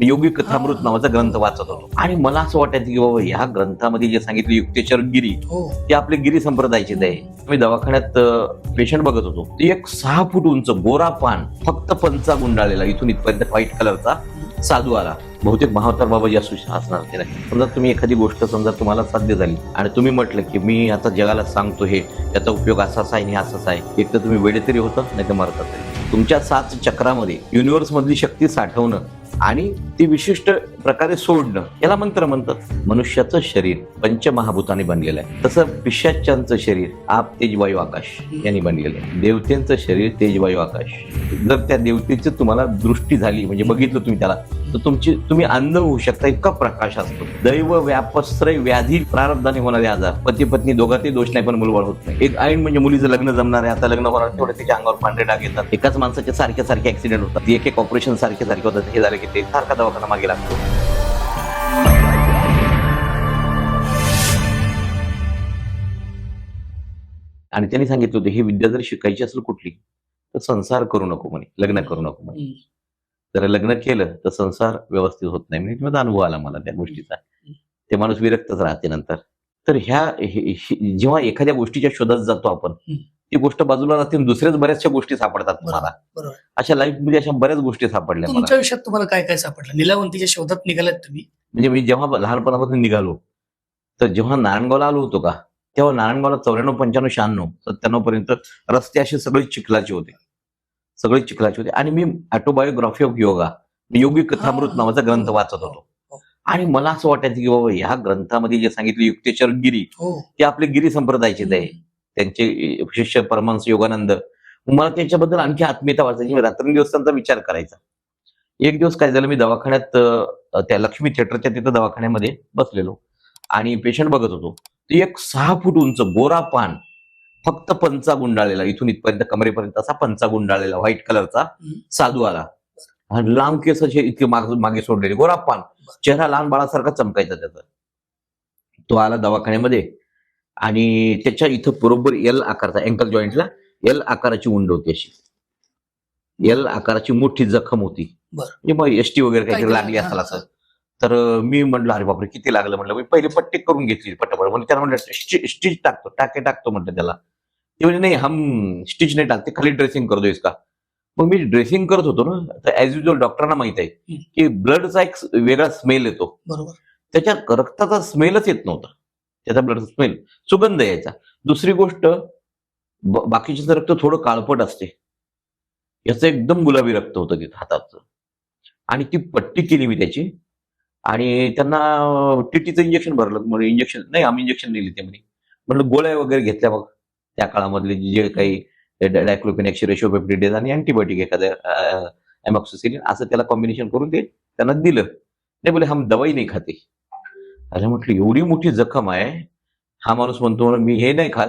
मी योगी कथामृत नावाचा ग्रंथ वाचत होतो. आणि मला असं वाटायचं की बाबा ह्या ग्रंथामध्ये जे सांगितलं युक्तेश्वर गिरी हो. ते आपले गिरी संप्रदायाचेच आहे मी दवाखान्यात पेशंट बघत होतो. ते एक सहा फूट उंच गोरा पान फक्त पंचा गुंडाळलेला इथून इथपर्यंत व्हाईट कलरचा साधू आला. बहुतेक महावतार बाबाजी असू असणार ते नाही. समजा तुम्ही एखादी गोष्ट समजा तुम्हाला साध्य झाली आणि तुम्ही म्हटलं की मी आता जगाला सांगतो हे त्याचा उपयोग असाच आहे आणि असाच आहे. एक तर तुम्ही वेडे तरी होतात नाही तर मरतात तुमच्या सात चक्रामध्ये युनिव्हर्स मधली शक्ती साठवणं आणि ती विशिष्ट प्रकारे सोडणं याला मंत्र म्हणतात. मनुष्याचं शरीर पंचमहाभूताने बनलेलं आहे. तसं पिशाच्यांचं शरीर आप तेजवायू आकाश यांनी बनलेलं आहे. देवतेंचं शरीर तेजवायू आकाश. जर त्या देवतेचं तुम्हाला दृष्टी झाली म्हणजे बघितलं तुम्ही त्याला तर तुमची तुम्ही अंध होऊ शकता इतका प्रकाश असतो. दैव व्यापश्रय व्याधी प्रारब्धाने होणारे आजार. पती पत्नी दोघातही दोष नाही पण मुलबळ होत नाही. एक ऐन म्हणजे मुलीचं लग्न जमणार आहे. आता लग्न होणार तेवढे त्याच्या अंगावर पांढरे डाग येतात. एकाच माणसाचे सारख्या सारखे ऍक्सिडेंट होतात. एक एक ऑपरेशन सारखे सारखे होतात. हे झाले की ते सारखा दवाखाना मागे लागतो. आणि त्यांनी सांगितलं होतं ही विद्या जर शिकायची असेल कुठली तर संसार करू नको म्हणे लग्न करू नको म्हणे. जर लग्न केलं तर संसार व्यवस्थित होत नाही म्हणजे माझा अनुभव आला मला त्या गोष्टीचा. ते माणूस विरक्तच राहते नंतर. तर ह्या जेव्हा एखाद्या गोष्टीच्या शोधात जातो आपण. ती गोष्ट बाजूला राहते आणि दुसऱ्याच बऱ्याचशा गोष्टी सापडतात तुम्हाला. अशा लाईफमध्ये अशा बऱ्याच गोष्टी सापडल्या तुमच्या आयुष्यात तुम्हाला काय काय सापडलं? निलावंतीच्या शोधात निघालात तुम्ही? म्हणजे मी जेव्हा लहानपणापासून निघालो तर जेव्हा नारायणगावला आलो होतो का तेव्हा नारायणगावला चौऱ्याण्णव पंच्याण्णव शहाण्णव सत्त्याण्णव पर्यंत रस्ते असे सगळे चिखलाचे होते. सगळे चिखलाचे होते. आणि मी ऑटोबायोग्राफी ऑफ योगा मी योगी कथामृत हा. नावाचा ग्रंथ वाचत होतो. आणि मला असं वाटायचं की बाबा ह्या ग्रंथामध्ये जे सांगितलं युक्तेश्वर गिरी हो. ते आपले गिरी संप्रदायाचेच आहे त्यांचे शिष्य परमांस योगानंद. मला त्याच्याबद्दल आणखी आत्मीयता वाचायची मी रात्रंदिवस त्यांचा विचार करायचा. एक दिवस काय झालं मी दवाखान्यात त्या लक्ष्मी थिएटरच्या तिथं दवाखान्यामध्ये बसलेलो. आणि पेशंट बघत होतो. ते एक सहा फूट उंच गोरा पान फक्त पंचा गुंडाळलेला. इथून इथपर्यंत कमरेपर्यंत असा पंचा गुंडाळलेला व्हाईट कलरचा साधू आला. आणि लांब केस असे इतके माग- मागे सोडलेले. गोरा पान. चेहरा लहान बाळासारखा चमकायचा त्याचा. तो आला दवाखान्यामध्ये. आणि त्याच्या इथं बरोबर एल आकारचा अँकल जॉईंटला एल आकाराची उंड होती अशी. एल आकाराची मोठी जखम होती. म्हणजे मग एसटी वगैरे काहीतरी? लागली असेल असं. तर मी म्हटलं अरे बापरे किती लागलं? म्हटलं मी पहिले पट्टी करून घेतली पटापट. म्हणजे त्याला म्हटलं स्टिच टाकतो टाके टाकतो म्हटलं त्याला. ते म्हणजे नाही हम स्टिच नाही टाकते खाली ड्रेसिंग करतो इसका. मग मी ड्रेसिंग करत होतो ना तर ऍज युजल डॉक्टरांना माहीत आहे. की ब्लडचा एक वेगळा स्मेल येतो. बरोबर. त्याच्या रक्ताचा स्मेलच येत नव्हता. त्याचा ब्लड स्मेल सुगंध यायचा. दुसरी गोष्ट ब- रक्त थोडं काळपट असते याचं एकदम गुलाबी रक्त होतं तिथं हाताचं. आणि ती पट्टी केली मी त्याची. आणि त्यांना टीटीचं इंजेक्शन भरलं. म्हणजे इंजेक्शन नाही आम्ही इंजेक्शन दिली ते म्हणे. म्हटलं गोळ्या वगैरे घेतल्या मग त्या काळामधले जे काही डायक्लोपिन रेशोपेप्टिडेज आणि अँटीबायोटिक एखाद्या एमॉक्सिसिलिन असं त्याला कॉम्बिनेशन करून ते त्यांना दिलं. नाही बोले हम दवाई नाही खाते. अरे म्हटलं एवढी मोठी जखम आहे हा माणूस म्हणतो मी हे नाही खात.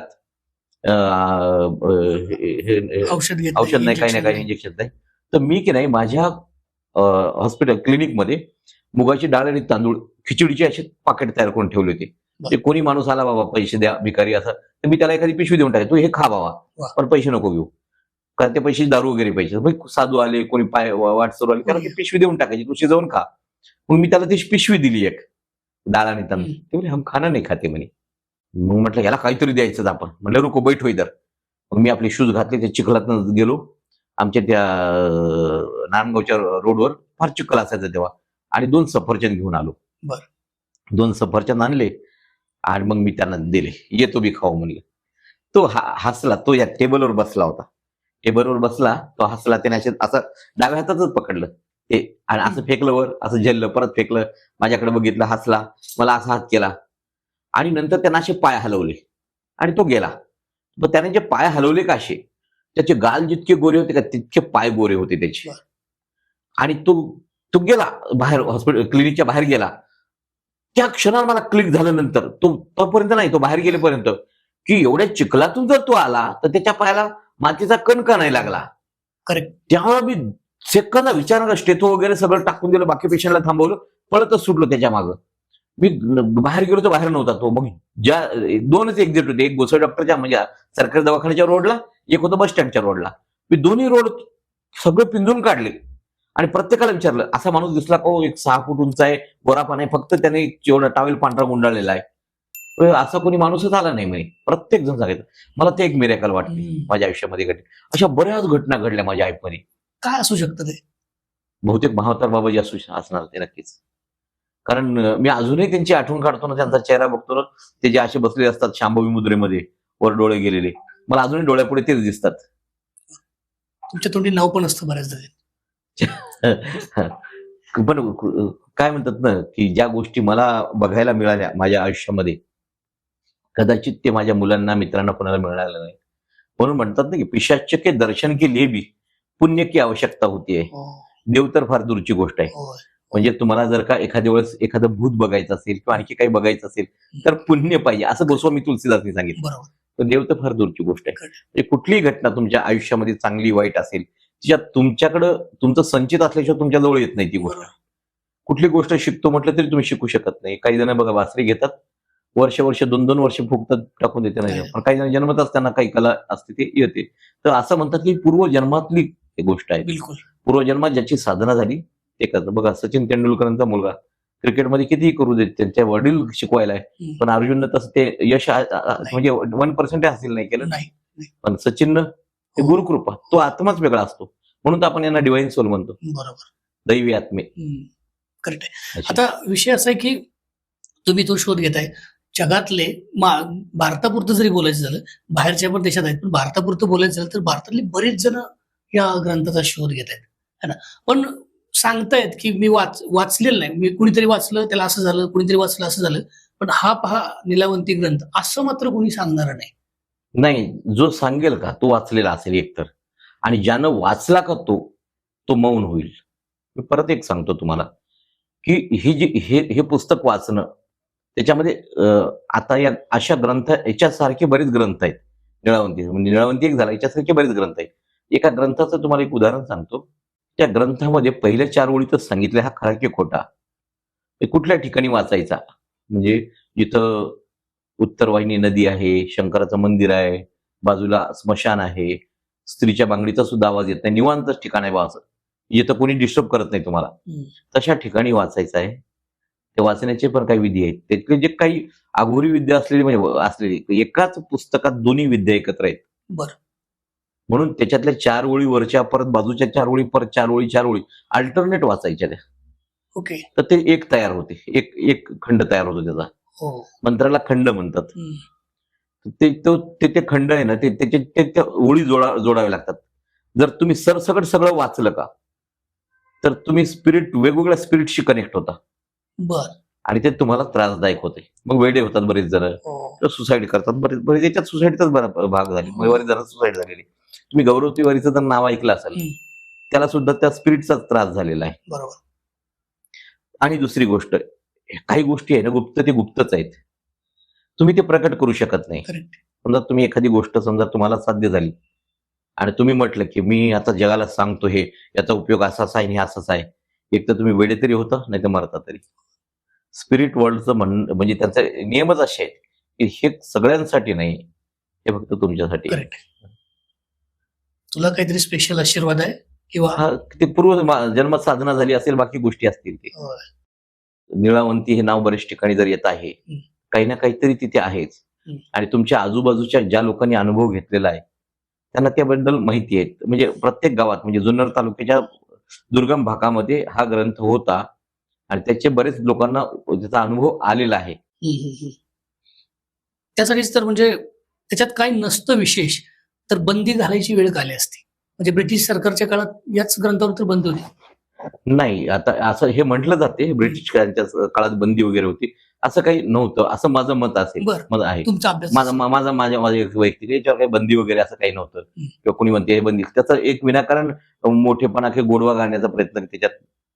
औषध औषध नाही काही नाही काही इंजेक्शन नाही. तर मी की नाही माझ्या हॉस्पिटल क्लिनिकमध्ये मुगाची डाळ आणि तांदूळ खिचडीचे असे पाकिट तयार करून ठेवले होते. ते कोणी माणूस आला बाबा पैसे द्या भिकारी असं. तर मी त्याला एखादी पिशवी देऊन टाकेन तू हे खा बाबा. पण पैसे नको घेऊ. कारण ते पैसे दारू वगैरे पैसे. मग साधू आले कोणी पाय वाट सुरू आले त्याला ती पिशवी देऊन टाकायची तू शिजवून खा. मग मी त्याला ती पिशवी दिली एक. डाळ आणि तांदूळ. ते म्हणे हम खाना नाही खाते म्हणे. मग म्हटलं याला काहीतरी द्यायचं आपण. म्हटलं रुको बैठ होई तर मग मी आपले शूज घातले त्या चिखलातनं गेलो. आमच्या त्या नारायणगावच्या रोडवर फार चिखल असायचं तेव्हा. आणि दोन सफरचंद घेऊन आलो. बरं. दोन सफरचंद आणले आणि मग मी त्यांना दिले. येतो बी खाऊ म्हणले. तो हा- हसला. तो या टेबलवर बसला होता. टेबलवर बसला तो हसला. त्याने असे असं डाव्या हातातच पकडलं. ते आणि असं फेकलं वर असं झेललं परत फेकलं माझ्याकडे बघितलं हसला मला असा हात केला. आणि नंतर त्यांना असे पाय हलवले आणि तो गेला. मग त्याने जे पाय हलवले का असे? त्याचे गाल जितके गोरे होते का तितके पाय गोरे होते त्याचे. आणि तो तो गेला बाहेर हॉस्पिटल क्लिनिकच्या बाहेर गेला. त्या क्षणाला मला क्लिक झाल्यानंतर तो तोपर्यंत नाही तो बाहेर गेलेपर्यंत की एवढ्या चिखलातून जर तो आला तर त्याच्या पायाला मातीचा कण का नाही लागला. करेक्ट. तेव्हा मी सेकंद विचार स्टेथो वगैरे सगळं टाकून दिलं बाकी पेशंटला थांबवलं पळतच सुटलो त्याच्या मागं. मी बाहेर गेलो तर बाहेर नव्हता तो मग ज्या दोनच एक्झिट होते एक गोसाई डॉक्टरच्या म्हणजे सरकारी दवाखान्याच्या रोडला एक होतं बस स्टँडच्या रोडला. मी दोन्ही रोड सगळे पिंजून काढले. आणि प्रत्येकाला विचारलं असा माणूस दिसला का हो, एक सहा फूट उंच आहे गोरापान आहे फक्त त्याने टावेल पांढरा गुंडाळलेला आहे. असा कोणी माणूसच आला नाही म्हणे. प्रत्येक जण सांगितलं मला ते एक मिरेकल हम्म. माझ्या आयुष्यामध्ये घडली. अशा बऱ्याच घटना घडल्या माझ्या आयुष्यामध्ये काय असू शकतं ते? बहुतेक महावतार बाबाजी असू असणार ते नक्कीच. कारण मी अजूनही त्यांची आठवण काढतो ना त्यांचा चेहरा बघतो ना ते जे असे बसलेले असतात शांभवी मुद्रेमध्ये वर डोळे गेलेले. मला अजूनही डोळ्यापुढे तेच दिसतात. तुमच्या तोंडी नाव पण असतं बऱ्याचदा. पण काय म्हणतात ना की ज्या गोष्टी मला बघायला मिळाल्या माझ्या आयुष्यामध्ये कदाचित ते माझ्या मुलांना मित्रांना कोणाला मिळालं नाही. म्हणून म्हणतात ना की पिशाच्य के दर्शन के लिए भी पुण्य की आवश्यकता होतीये. हो, देव तर फार दूरची गोष्ट आहे. म्हणजे तुम्हाला जर का एखाद्या वेळेस एखादं भूत बघायचं असेल किंवा आणखी काही बघायचं असेल तर पुण्य पाहिजे. असं गोस्वामी तुलसीदासनी सांगितलं. तर देव तर फार दूरची गोष्ट आहे. म्हणजे कुठलीही घटना तुमच्या आयुष्यामध्ये चांगली वाईट असेल तिच्यात तुमच्याकडं तुमचं संचित असल्याशिवाय तुमच्या जवळ येत नाही ती गोष्ट. कुठली गोष्ट शिकतो म्हटलं तरी तुम्ही शिकू शकत नाही. काही जण बघा वासरी घेतात. वर्ष वर्ष दोन दोन वर्ष फुकतात टाकून देते नाही. पण काही जण जन्मताच त्यांना काही कला असते ते येते. तर असं म्हणतात की पूर्वजन्मातली ही गोष्ट आहे. बिलकुल. पूर्वजन्मात ज्याची साधना झाली ते करतं बघा सचिन तेंडुलकरांचा मुलगा. क्रिकेटमध्ये कितीही करू देत त्यांच्या वडील शिकवायला आहे. पण अर्जुननं तसं ते यश म्हणजे वन पर्सेंट हासिल नाही केलं. नाही पण सचिननं ते. गुरुकृपा तो आत्माच वेगळा असतो. म्हणून तर आपण यांना डिवाइन सोल म्हणतो. बरोबर. दैवी आत्मे. करेक्ट आहे. आता विषय असा आहे की तुम्ही तो शोध घेताय. जगातले भारतापुरतं जरी बोलायचं झालं बाहेरच्या पण देशात आहेत पण भारतापुरतं बोलायचं झालं तर भारतातले बरेच जण या ग्रंथाचा शोध घेत आहेत. है ना? पण सांगतायत की मी वाच वाचलेलं नाही. मी कुणीतरी वाचलं त्याला असं झालं कुणीतरी वाचलं असं झालं. पण हा पहा निलावंती ग्रंथ. असं मात्र कोणी सांगणार नाही. नाही जो सांगेल का तो वाचलेला असेल एकतर. आणि ज्यानं वाचला का तो तो मौन होईल. मी परत एक सांगतो तुम्हाला की ही जी हे हे पुस्तक वाचणं त्याच्यामध्ये आता या अशा ग्रंथ याच्यासारखे बरेच ग्रंथ आहेत. निळावंती म्हणजे निळावंती एक झाला याच्यासारखे बरेच ग्रंथ आहेत. एका ग्रंथाचं तुम्हाला एक उदाहरण सांगतो. त्या ग्रंथामध्ये पहिल्या चार ओळीतच सांगितलं हा खरा की खोटा. कुठल्या ठिकाणी वाचायचा? म्हणजे जिथं उत्तरवाहिनी नदी आहे शंकराचं मंदिर आहे बाजूला स्मशान आहे स्त्रीच्या बांगडीचा सुद्धा आवाज येत नाही निवांतच ठिकाण आहे असं. जिथं कोणी डिस्टर्ब करत नाही तुम्हाला. तशा ठिकाणी वाचायचं आहे. ते वाचण्याचे पण काही विधी आहेत. त्यातले जे काही आघोरी विद्या असलेली म्हणजे असलेली एकाच पुस्तकात दोन्ही विद्या एकत्र आहेत. बरं. म्हणून त्याच्यातल्या चार ओळी वरच्या परत बाजूच्या चार ओळी परत चार ओळी चार ओळी. अल्टरनेट वाचायच्या त्या. ओके. तर ते एक तयार होते. एक एक खंड तयार होतो त्याचा. हो. मंत्राला खंड म्हणतात. ते तो ते ते खंड आहे ना ते त्याचे ते त्या ओळी जोडा जोडावे लागतात. जर तुम्ही सरसकट सगळं वाचलं का तर तुम्ही स्पिरिट वेगवेगळ्या स्पिरिटशी कनेक्ट होता. बर. आणि ते तुम्हाला त्रासदायक होते. मग वेडे होतात बरेच जण. हो. सुसाईड करतात. बरेच बरेच याच्यात सुसाईडचाच बरा भाग झाली. हो. बरेच जण सुसाईड झालेली. तुम्ही गौरव तिवारीचं तर नाव ऐकलं असेल. त्याला सुद्धा त्या स्पिरिटचाच त्रास झालेला आहे. बरोबर. आणि दुसरी गोष्ट काही गोष्टी आहे ना गुप्त ते गुप्तच आहेत. तुम्ही ते प्रकट करू शकत नाही. समजा तुम्ही एखादी गोष्ट समजा तुम्हाला साध्य झाली आणि तुम्ही म्हटलं की मी आता जगाला सांगतो हे याचा उपयोग असाच आहे आणि असाच आहे. एक तर तुम्ही वेडे तरी होता नाही तर मरता तरी. स्पिरिट वर्ल्डचं म्हण म्हणजे त्यांचे नियमच असे आहेत की हे सगळ्यांसाठी नाही हे फक्त तुमच्यासाठी तुला काहीतरी स्पेशल आशीर्वाद आहे किंवा हा ते पूर्व मा- जन्मात साधना झाली असेल बाकी गोष्टी असतील ते होय. निळावंती हे नाव बरेच ठिकाणी जर येत आहे हं. काही ना काहीतरी तिथे आहेच हं. आणि तुमच्या आजूबाजूच्या ज्या लोकांनी अनुभव घेतलेला आहे त्यांना त्याबद्दल माहिती आहे म्हणजे प्रत्येक गावात म्हणजे जुन्नर तालुक्याच्या दुर्गम भागामध्ये हा ग्रंथ होता आणि त्याचे बरेच लोकांना त्याचा अनुभव आलेला आहे हम्म, हम्म, हम्म. त्यासाठीच तर म्हणजे त्याच्यात काही नसतं विशेष तर बंदी घालायची वेळ आली असती? म्हणजे ब्रिटिश सरकारच्या काळात याच ग्रंथावर तर बंदी होती. नाही आता असं हे म्हटलं जाते ब्रिटिश काळाच्या काळात बंदी वगैरे होती. असं काही नव्हतं असं माझं मत असेल आहे. तुमचा माझा माझ्या माझ्या वैयक्तिक याच्यावर काही बंदी वगैरे असं काही नव्हतं. किंवा कोणी म्हणते हे बंदी. त्याचं एक विनाकारण मोठेपणा किंवा गोडवा घालण्याचा प्रयत्न त्याच्यात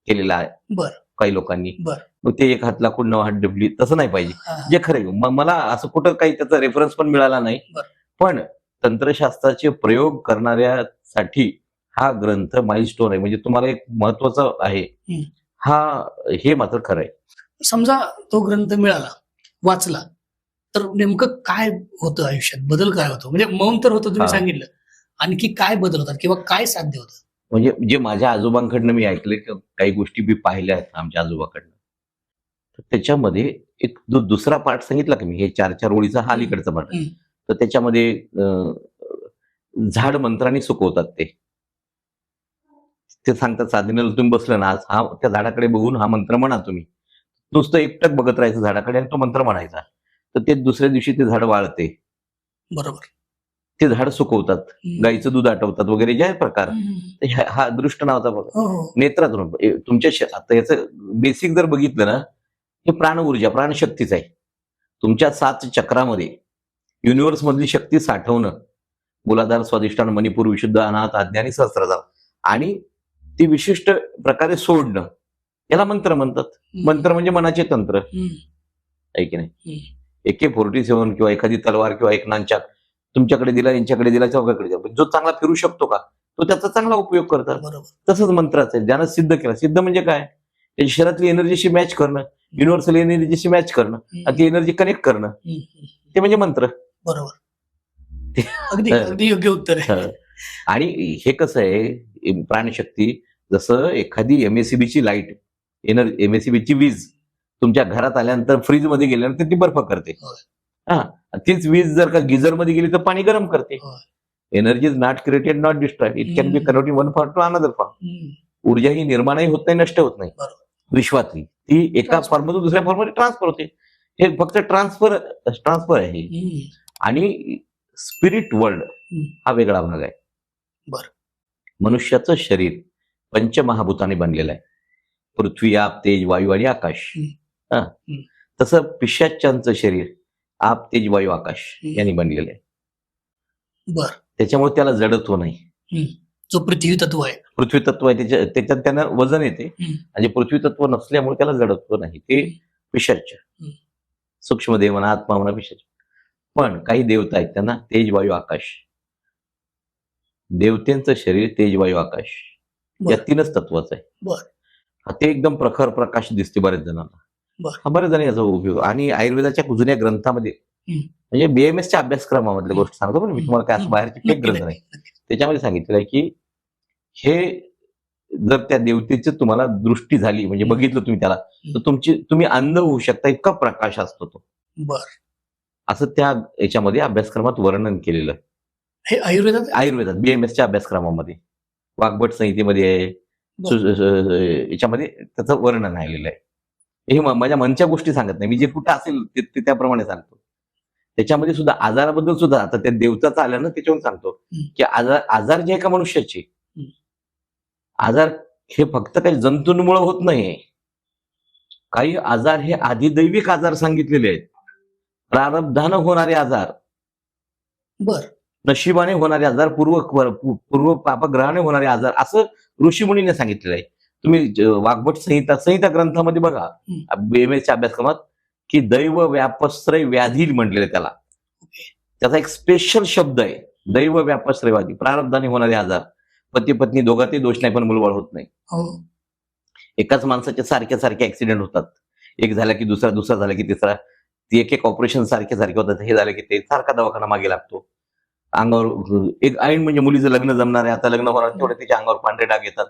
केलेला आहे. बरं. काही लोकांनी. बरं. मग ते एक हात लाकूड नऊ हात डबली तसं नाही पाहिजे. जे खरं मला असं कुठं काही त्याचा रेफरन्स पण मिळाला नाही. पण तंत्रशास्त्राचे प्रयोग करणाऱ्यासाठी हा ग्रंथ माइलस्टोन आहे. म्हणजे तुम्हाला एक महत्वाचं आहे. हं. हा मात्र खरं आहे. समजा तो ग्रंथ मिळाला वाचला तर नेमकं काय होतं आयुष्यात? बदल काय होतो? म्हणजे मौन तर होतं तुम्ही. सांगितलं. आणखी काय बदल होतात किंवा काय साध्य होतं? म्हणजे जे माझ्या आजोबांकडनं मी ऐकले काही गोष्टी मी पाहिल्या आहेत आमच्या आजोबाकडनं. तर त्याच्यामध्ये एक दुसरा पार्ट सांगितला की मी? हे चार चार ओळीचा हा अलीकडचा हम्म. तर त्याच्यामध्ये झाड मंत्राने सुकवतात ते. ते सांगतात साधनेला तुम्ही बसलं ना आज हा त्या झाडाकडे बघून हा मंत्र म्हणा तुम्ही. नुसतं एकटक बघत राहायचं झाडाकडे आणि तो मंत्र म्हणायचा. तर ते दुसऱ्या दिवशी ते झाड वाळते. बरोबर. ते झाड सुकवतात. गाईचं दूध आटवतात वगैरे जे प्रकार. हा दृष्ट नावाचा बघा हो हो. नेत्रातून तुमच्या आता याचं बेसिक जर बघितलं ना हे प्राण ऊर्जा प्राणशक्तीच आहे. तुमच्या सात चक्रामध्ये युनिव्हर्स मधली शक्ती साठवणं. मूलाधार स्वादिष्टान मणिपूर विशुद्ध अनाथ आणि सहस्त्रधार आणि ती विशिष्ट प्रकारे सोडणं. याला मंत्र म्हणतात. मंत्र म्हणजे मनाचे तंत्र. आहे की नाही. एके फोर्टी सेव्हन किंवा एखादी तलवार किंवा एक नांचाक तुमच्याकडे दिला यांच्याकडे दिला चौकाकडे दिला. जो चांगला फिरू शकतो का? तो त्याचा चांगला उपयोग करतात. बरोबर. तसंच मंत्राचं आहे. ज्यानं सिद्ध केलं. सिद्ध म्हणजे काय? त्याच्या शरीरातली एनर्जीशी मॅच करणं. युनिव्हर्सल एनर्जीशी मॅच करणं. आणि ती एनर्जी कनेक्ट करणं. ते म्हणजे मंत्र. बरोबर अगदी अगदी योग्य उत्तर आहे. आणि हे कसं आहे प्राणशक्ती जसं एखादी एमएसीबी ची लाइट एनर्जी एमएसीबी ची वीज तुमच्या घरात आल्यानंतर फ्रीजमध्ये गेल्यानंतर ती बर्फ करते. हा तीच वीज जर का गिझरमध्ये गेली तर पाणी गरम करते. Energy is not created not destroyed it can be hmm. Convert one for to another form. ऊर्जा ही निर्माणही होत नाही नष्ट होत नाही. विश्वातली ती एका. फॉर्ममधून दुसऱ्या फॉर्ममध्ये ट्रान्सफर होते हे फक्त ट्रान्सफर ट्रान्सफर आहे. आणि स्पिरिट वर्ल्ड. हा वेगळा भाग आहे. बरं. मनुष्याचं शरीर पंचमहाभूताने बनलेलं आहे. पृथ्वी आप तेज वायू आणि आकाश. तसं पिशाच्यांचं शरीर आप तेज वायू आकाश. यांनी बनलेलं आहे. बर. त्याच्यामुळे त्याला जडत्व नाही. जो पृथ्वी तत्व आहे. पृथ्वी तत्व आहे त्याच्या त्याच्यात त्यांना वजन येते. आणि पृथ्वी तत्व नसल्यामुळे त्याला जडत्व नाही. ते हम्म. सूक्ष्म म्हणा आत्मा म्हणा पिशाच. पण काही देवता आहेत त्यांना तेज वायू आकाश. देवतेंचं शरीर तेज वायू आकाश. या. तीनच तत्वाचं आहे. हा ते एकदम प्रखर प्रकाश दिसते बरेच जणांना. बर. हा बरेच जण याचा उपयोग आणि आयुर्वेदाच्या जुन्या ग्रंथामध्ये. म्हणजे बीएमएसच्या अभ्यासक्रमामधल्या गोष्ट सांगतो पण मी तुम्हाला काय असं बाहेरचे नक्की, ग्रंथ नाही. त्याच्यामध्ये सांगितलेलं आहे की हे जर त्या देवतेची तुम्हाला दृष्टी झाली म्हणजे बघितलं तुम्ही त्याला तर तुमची तुम्ही अंध होऊ शकता इतका प्रकाश असतो तो. बर. असं त्या याच्यामध्ये अभ्यासक्रमात वर्णन केलेलं. हे आयुर्वेदात? आयुर्वेदात बीएमएसच्या अभ्यासक्रमामध्ये. वाघभट संहितेमध्ये आहे. याच्यामध्ये त्याचं वर्णन आलेलं आहे. हे माझ्या मनच्या गोष्टी सांगत नाही. मी जे कुठं असेल ते त्याप्रमाणे सांगतो. त्याच्यामध्ये सुद्धा आजाराबद्दल सुद्धा आता त्या देवताचं आलं ना त्याच्यावरून सांगतो. की आजार आजार जे आहे का मनुष्याचे. आजार हे फक्त काही जंतूंमुळे होत नाही काही आजार हे आधिदैविक आजार सांगितलेले आहेत. प्रारब्धानं होणारे आजार. बर. नशिबाने होणारे आजार पूर्व पूर्व पापग्रहाने होणारे आजार असं ऋषीमुनीने सांगितलेलं आहे. तुम्ही वाग्भट संहिता संहिता ग्रंथामध्ये बघा. बीएमएसच्या अभ्यासक्रमात की दैव व्यापश्रय व्याधी म्हटलेलं त्याला. त्याचा एक स्पेशल शब्द आहे. दैव व्यापश्रय व्याधी प्रारब्धाने होणारे आजार. पती पत्नी दोघातही दोष नाही पण मुलबाळ होत नाही. हो. एकाच माणसाचे सारखे सारखे ऍक्सिडेंट होतात. एक झाला की दुसरा दुसरा झाला की तिसरा. ती एक एक ऑपरेशन सारखे सारखे होतात. हे झालं की ते सारखा दवाखाना मागे लागतो. अंगावर एक ऐन म्हणजे मुलीचं लग्न जमणार आहे. आता लग्न होणार तेवढे त्याच्या अंगावर पांढरे डाग येतात.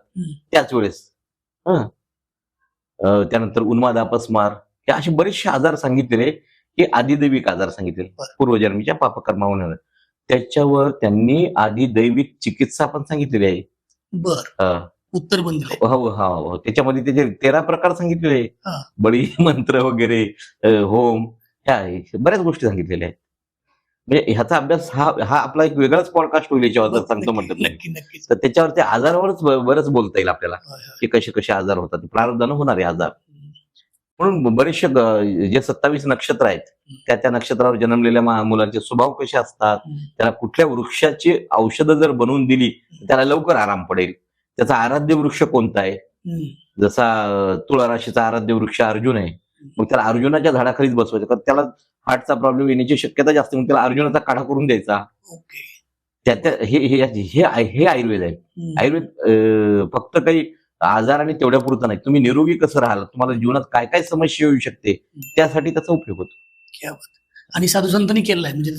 त्याच वेळेस. हं. त्यानंतर उन्माद अपस्मार. हे असे बरेचसे आजार सांगितलेले. की आदिदैविक आजार सांगितलेले. बरं. पूर्वजन्मीच्या पापकर्मावर त्याच्यावर त्यांनी आदिदैविक चिकित्सा पण सांगितलेली आहे. बर. उत्तर हो हो हो. त्याच्यामध्ये त्याचे तेरा प्रकार सांगितलेले. आहे. हा. बळी मंत्र वगैरे होम ह्या. बऱ्याच गोष्टी सांगितलेल्या आहेत म्हणजे ह्याचा अभ्यास हा हा आपला एक वेगळाच पॉडकास्ट होईल याच्यावर सांगतो म्हणतात नक्की नक्की तर त्याच्यावर त्या आजारावरच बरंच बोलता येईल आपल्याला. की कसे कसे आजार होतात प्रारब्धानं होणारे आजार म्हणून बरेचसे जे सत्तावीस नक्षत्र आहेत त्या त्या नक्षत्रावर जन्मलेल्या मुलांचे स्वभाव कसे असतात. त्याला कुठल्या वृक्षाची औषधं जर बनवून दिली त्याला लवकर आराम पडेल त्याचा आराध्य वृक्ष कोणता आहे. जसा तुळा राशीचा आराध्य वृक्ष अर्जुन आहे मग त्याला अर्जुनाच्या झाडाखालीच बसवायचं. कारण त्याला हार्टचा प्रॉब्लेम येण्याची शक्यता जास्त. मग त्याला अर्जुनाचा काढा करून द्यायचा. त्या हे हे आय- आयुर्वेद आहे. आयुर्वेद फक्त काही आजार आणि तेवढ्या पुरतं नाही. तुम्ही निरोगी कसं राहाल? तुम्हाला जीवनात काय काय समस्या येऊ शकते? त्यासाठी त्याचा उपयोग होतो. आणि साधू संतांनी केलेलं आहे. म्हणजे